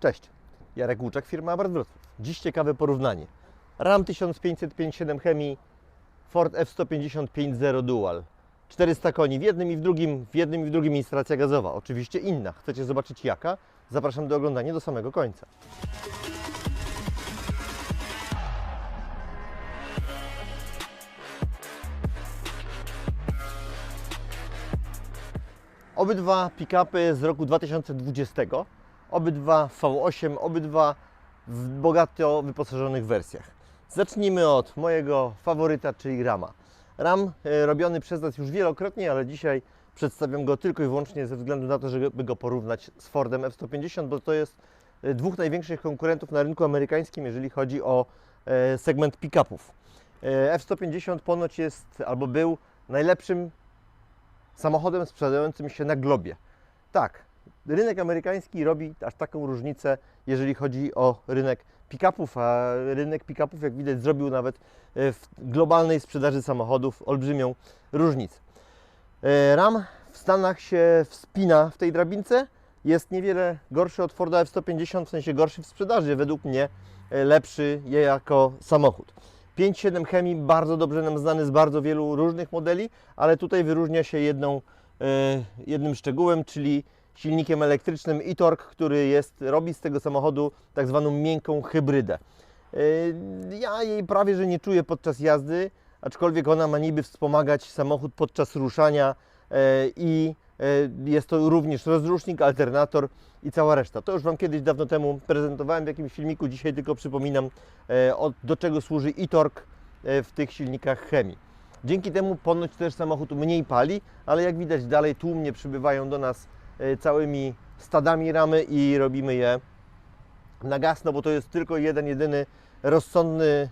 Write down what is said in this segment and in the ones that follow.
Cześć, Jarek Łuczak, firma Abarth Wrocław. Dziś ciekawe porównanie. RAM 1557 Chemii, Ford F-150 5.0 Dual. 400 koni w jednym i w drugim, w jednym i w drugim instalacja gazowa. Oczywiście inna. Chcecie zobaczyć jaka? Zapraszam do oglądania do samego końca. Obydwa pick-upy z roku 2020, obydwa V8, obydwa w bogato wyposażonych wersjach. Zacznijmy od mojego faworyta, czyli Rama. Ram e, robiony przez nas już wielokrotnie, ale dzisiaj przedstawiam go tylko i wyłącznie ze względu na to, żeby go porównać z Fordem F-150, bo to jest e, dwóch największych konkurentów na rynku amerykańskim, jeżeli chodzi o e, segment pick-upów. E, F-150 ponoć jest albo był najlepszym samochodem sprzedającym się na globie. Tak, rynek amerykański robi aż taką różnicę, jeżeli chodzi o rynek pick-upów, a rynek pick-upów, jak widać, zrobił nawet e, w globalnej sprzedaży samochodów olbrzymią różnicę. E, Ram w Stanach się wspina w tej drabince, jest niewiele gorszy od Forda F-150, w sensie gorszy w sprzedaży, według mnie e, lepszy je jako samochód. 5.7 Chemii, bardzo dobrze nam znany z bardzo wielu różnych modeli, ale tutaj wyróżnia się jedną, jednym szczegółem, czyli silnikiem elektrycznym e-torque, który jest, robi z tego samochodu tak zwaną miękką hybrydę. E, Ja jej prawie że nie czuję podczas jazdy, aczkolwiek ona ma niby wspomagać samochód podczas ruszania e, i e, jest to również rozrusznik, alternator i cała reszta. To już Wam kiedyś dawno temu prezentowałem w jakimś filmiku, dzisiaj tylko przypominam, e, do czego służy e, w tych silnikach chemii. Dzięki temu ponoć też samochód mniej pali, ale jak widać dalej tłumnie przybywają do nas e, całymi stadami ramy i robimy je na gaz, no bo to jest tylko jeden, jedyny rozsądny,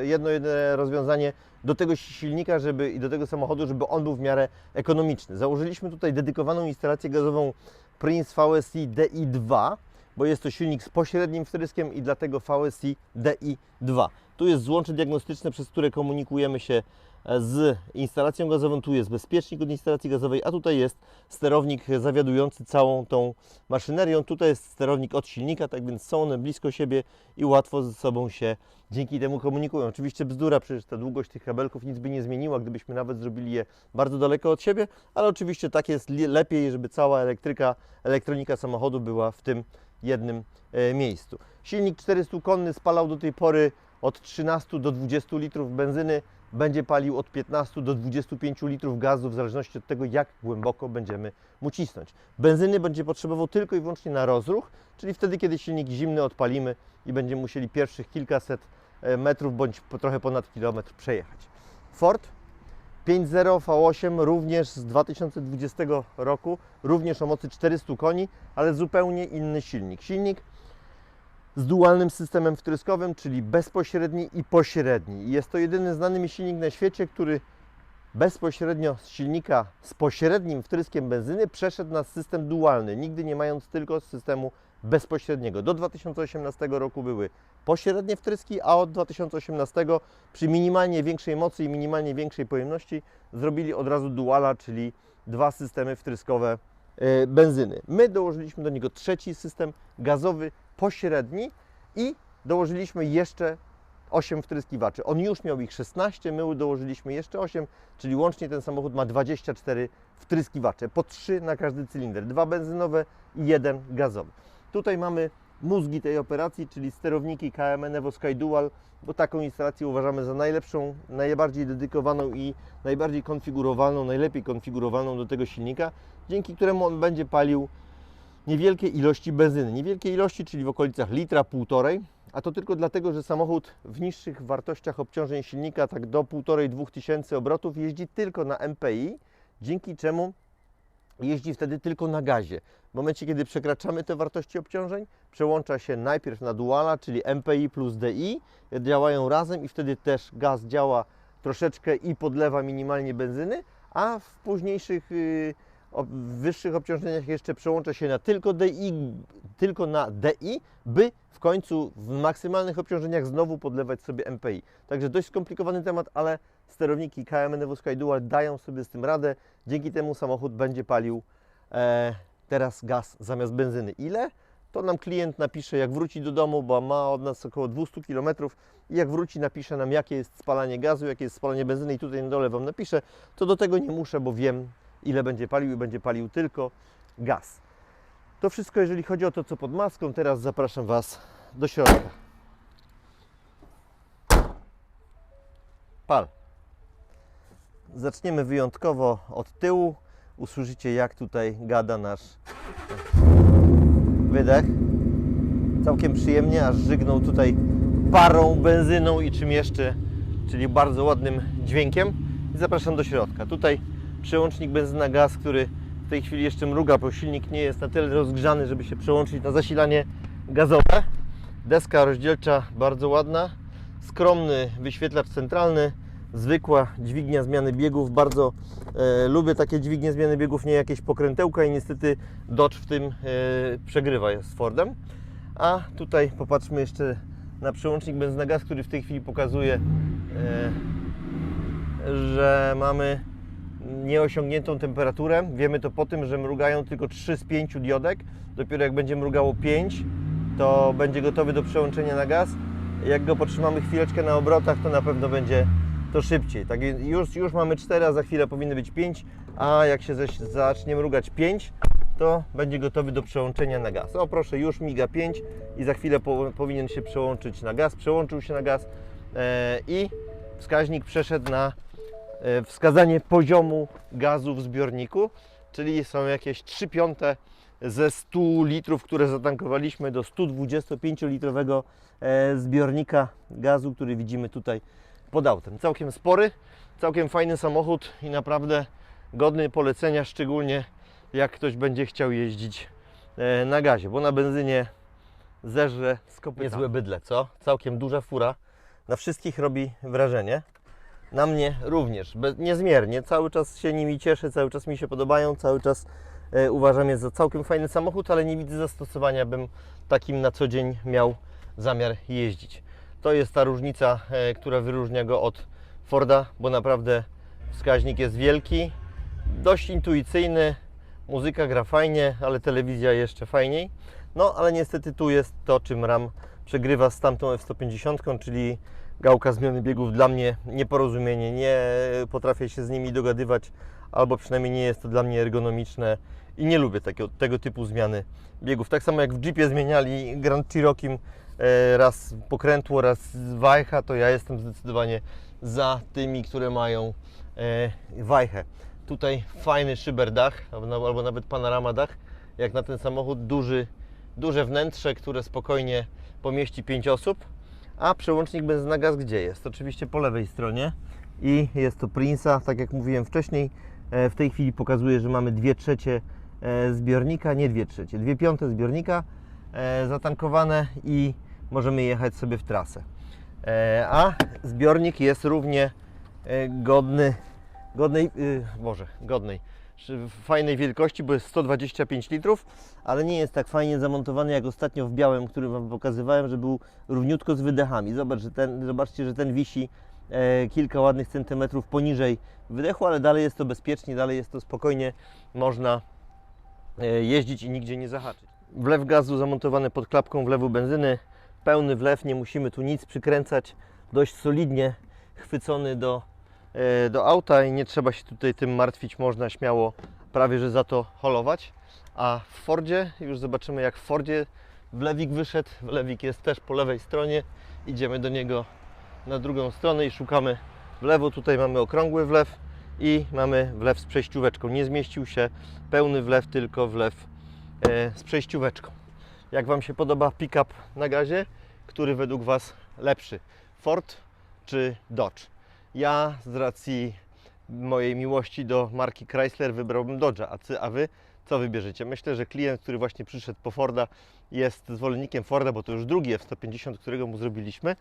e, jedno jedyne rozwiązanie do tego silnika żeby, i do tego samochodu, żeby on był w miarę ekonomiczny. Założyliśmy tutaj dedykowaną instalację gazową Prince VSI DI2, bo jest to silnik z pośrednim wtryskiem i dlatego VSI DI2. Tu jest złącze diagnostyczne, przez które komunikujemy się e, z instalacją gazową. Tu jest bezpiecznik od instalacji gazowej, a tutaj jest sterownik zawiadujący całą tą maszynerią. Tutaj jest sterownik od silnika, tak więc są one blisko siebie i łatwo ze sobą się dzięki temu komunikują. Oczywiście bzdura, przecież ta długość tych kabelków nic by nie zmieniła, gdybyśmy nawet zrobili je bardzo daleko od siebie, ale oczywiście tak jest lepiej, żeby cała elektryka, elektronika samochodu była w tym jednym e, miejscu. Silnik 400-konny spalał do tej pory od 13 do 20 litrów benzyny, będzie palił od 15 do 25 litrów gazu, w zależności od tego, jak głęboko będziemy mu cisnąć. Benzyny będzie potrzebował tylko i wyłącznie na rozruch, czyli wtedy, kiedy silnik zimny odpalimy i będziemy musieli pierwszych kilkaset e, metrów bądź trochę ponad kilometr przejechać. Ford 5.0 V8 również z 2020 roku, również o mocy 400 koni, ale zupełnie inny silnik. Silnik z dualnym systemem wtryskowym, czyli bezpośredni i pośredni. Jest to jedyny znany mi silnik na świecie, który bezpośrednio z silnika z pośrednim wtryskiem benzyny przeszedł na system dualny, nigdy nie mając tylko systemu bezpośredniego. Do 2018 roku były pośrednie wtryski, a od 2018 przy minimalnie większej mocy i minimalnie większej pojemności zrobili od razu duala, czyli dwa systemy wtryskowe e, benzyny. My dołożyliśmy do niego trzeci system gazowy pośredni i dołożyliśmy jeszcze 8 wtryskiwaczy. On już miał ich 16, my dołożyliśmy jeszcze 8, czyli łącznie ten samochód ma 24 wtryskiwacze, po 3 na każdy cylinder, dwa benzynowe i jeden gazowy. Tutaj mamy mózgi tej operacji, czyli sterowniki KMN Evo Sky Dual, bo taką instalację uważamy za najlepszą, najbardziej dedykowaną i najbardziej konfigurowaną, najlepiej konfigurowaną do tego silnika, dzięki któremu on będzie palił niewielkie ilości benzyny. Niewielkie ilości, czyli w okolicach litra, półtorej, a to tylko dlatego, że samochód w niższych wartościach obciążeń silnika, tak do 1,5-2 tysięcy obrotów, jeździ tylko na MPI, dzięki czemu jeździ wtedy tylko na gazie. W momencie, kiedy przekraczamy te wartości obciążeń, przełącza się najpierw na duala, czyli MPI plus DI, działają razem i wtedy też gaz działa troszeczkę i podlewa minimalnie benzyny, a w późniejszych yy, o wyższych obciążeniach jeszcze przełącza się na tylko DI, tylko na DI, by w końcu w maksymalnych obciążeniach znowu podlewać sobie MPI. Także dość skomplikowany temat, ale sterowniki KMN Evo Sky Dual dają sobie z tym radę. Dzięki temu samochód będzie palił e, teraz gaz zamiast benzyny. Ile? To nam klient napisze, jak wróci do domu, bo ma od nas około 200 km i jak wróci, napisze nam, jakie jest spalanie gazu, jakie jest spalanie benzyny i tutaj na dole Wam napiszę. To do tego nie muszę, bo wiem, ile będzie palił i będzie palił tylko gaz. To wszystko, jeżeli chodzi o to, co pod maską. Teraz zapraszam Was do środka. Pal. Zaczniemy wyjątkowo od tyłu. Usłyszycie, jak tutaj gada nasz wydech. Całkiem przyjemnie, aż żygnął tutaj parą, benzyną i czym jeszcze, czyli bardzo ładnym dźwiękiem. I zapraszam do środka. Tutaj przełącznik benzyna-gaz, który w tej chwili jeszcze mruga, bo silnik nie jest na tyle rozgrzany, żeby się przełączyć na zasilanie gazowe. Deska rozdzielcza bardzo ładna, skromny wyświetlacz centralny, zwykła dźwignia zmiany biegów. Bardzo e, lubię takie dźwignie zmiany biegów, nie jakieś pokrętełka i niestety Dodge w tym e, przegrywa z Fordem. A tutaj popatrzmy jeszcze na przełącznik benzyna gaz, który w tej chwili pokazuje, e, że mamy nieosiągniętą temperaturę. Wiemy to po tym, że mrugają tylko 3 z 5 diodek. Dopiero jak będzie mrugało 5, to będzie gotowy do przełączenia na gaz. Jak go potrzymamy chwileczkę na obrotach, to na pewno będzie to szybciej. Tak już, już mamy 4, a za chwilę powinny być 5, a jak się zacznie mrugać 5, to będzie gotowy do przełączenia na gaz. O proszę, już miga 5 i za chwilę po, powinien się przełączyć na gaz. Przełączył się na gaz e, i wskaźnik przeszedł na e, wskazanie poziomu gazu w zbiorniku, czyli są jakieś 3 piąte ze 100 litrów, które zatankowaliśmy do 125-litrowego e, zbiornika gazu, który widzimy tutaj pod autem. Całkiem spory, całkiem fajny samochód i naprawdę godny polecenia, szczególnie jak ktoś będzie chciał jeździć e, na gazie, bo na benzynie zerze z kopyta. Niezłe bydle, co? Całkiem duża fura. Na wszystkich robi wrażenie. Na mnie również, niezmiernie. Cały czas się nimi cieszę, cały czas mi się podobają, cały czas e, uważam je za całkiem fajny samochód, ale nie widzę zastosowania, bym takim na co dzień miał zamiar jeździć. To jest ta różnica, e, która wyróżnia go od Forda, bo naprawdę wskaźnik jest wielki, dość intuicyjny, muzyka gra fajnie, ale telewizja jeszcze fajniej. No, ale niestety tu jest to, czym RAM przegrywa z tamtą F-150, czyli gałka zmiany biegów dla mnie nieporozumienie. Nie potrafię się z nimi dogadywać, albo przynajmniej nie jest to dla mnie ergonomiczne i nie lubię takiego, tego typu zmiany biegów. Tak samo jak w Jeepie zmieniali Grand Cherokee e, raz pokrętło, raz wajcha, to ja jestem zdecydowanie za tymi, które mają e, wajchę. Tutaj fajny szyberdach, albo albo nawet panorama dach, jak na ten samochód, duży, duże wnętrze, które spokojnie pomieści 5 osób. A przełącznik benzyna gaz gdzie jest? Oczywiście po lewej stronie i jest to Prince'a, tak jak mówiłem wcześniej. e, W tej chwili pokazuje, że mamy 2 trzecie e, zbiornika, nie 2 trzecie, 2 piąte zbiornika e, zatankowane i możemy jechać sobie w trasę. E, A zbiornik jest równie e, godny, godnej, y, Boże, godnej, fajnej wielkości, bo jest 125 litrów, ale nie jest tak fajnie zamontowany jak ostatnio w białym, który Wam pokazywałem, że był równiutko z wydechami. Zobacz, że ten, zobaczcie, że ten wisi e, kilka ładnych centymetrów poniżej wydechu, ale dalej jest to bezpiecznie, dalej jest to spokojnie, można e, jeździć i nigdzie nie zahaczyć. Wlew gazu zamontowany pod klapką wlewu benzyny, pełny wlew, nie musimy tu nic przykręcać, dość solidnie chwycony do, e, do auta i nie trzeba się tutaj tym martwić, można śmiało prawie że za to holować. A w Fordzie, już zobaczymy jak w Fordzie wlewik wyszedł, wlewik jest też po lewej stronie, idziemy do niego na drugą stronę i szukamy wlewu, tutaj mamy okrągły wlew i mamy wlew z przejścióweczką, nie zmieścił się pełny wlew, tylko wlew e, z przejścióweczką. Jak Wam się podoba pick-up na gazie, który według Was lepszy? Ford czy Dodge? Ja z racji mojej miłości do marki Chrysler wybrałbym Dodge'a, a, ty, a Wy co wybierzecie? Myślę, że klient, który właśnie przyszedł po Forda jest zwolennikiem Forda, bo to już drugi F-150, którego mu zrobiliśmy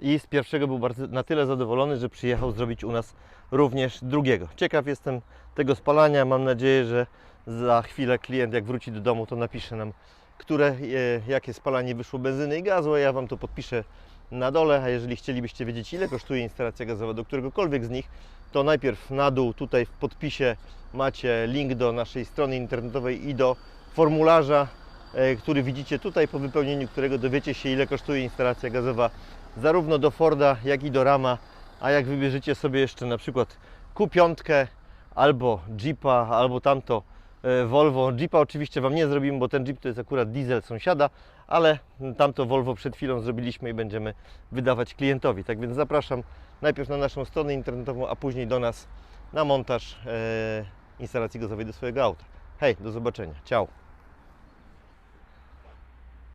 i z pierwszego był bardzo, na tyle zadowolony, że przyjechał zrobić u nas również drugiego. Ciekaw jestem tego spalania, mam nadzieję, że za chwilę klient jak wróci do domu to napisze nam, które, e, jakie spalanie wyszło benzyny i gazu, a ja Wam to podpiszę na dole, a jeżeli chcielibyście wiedzieć ile kosztuje instalacja gazowa do któregokolwiek z nich, to najpierw na dół tutaj w podpisie macie link do naszej strony internetowej i do formularza e, który widzicie tutaj, po wypełnieniu którego dowiecie się ile kosztuje instalacja gazowa zarówno do Forda, jak i do Rama, a jak wybierzecie sobie jeszcze na przykład Q5 albo Jeepa, albo tamto Volvo. Jeepa oczywiście Wam nie zrobimy, bo ten Jeep to jest akurat diesel sąsiada, ale tamto Volvo przed chwilą zrobiliśmy i będziemy wydawać klientowi. Tak więc zapraszam najpierw na naszą stronę internetową, a później do nas na montaż e, instalacji gazowej do swojego auta. Hej, do zobaczenia. Ciao.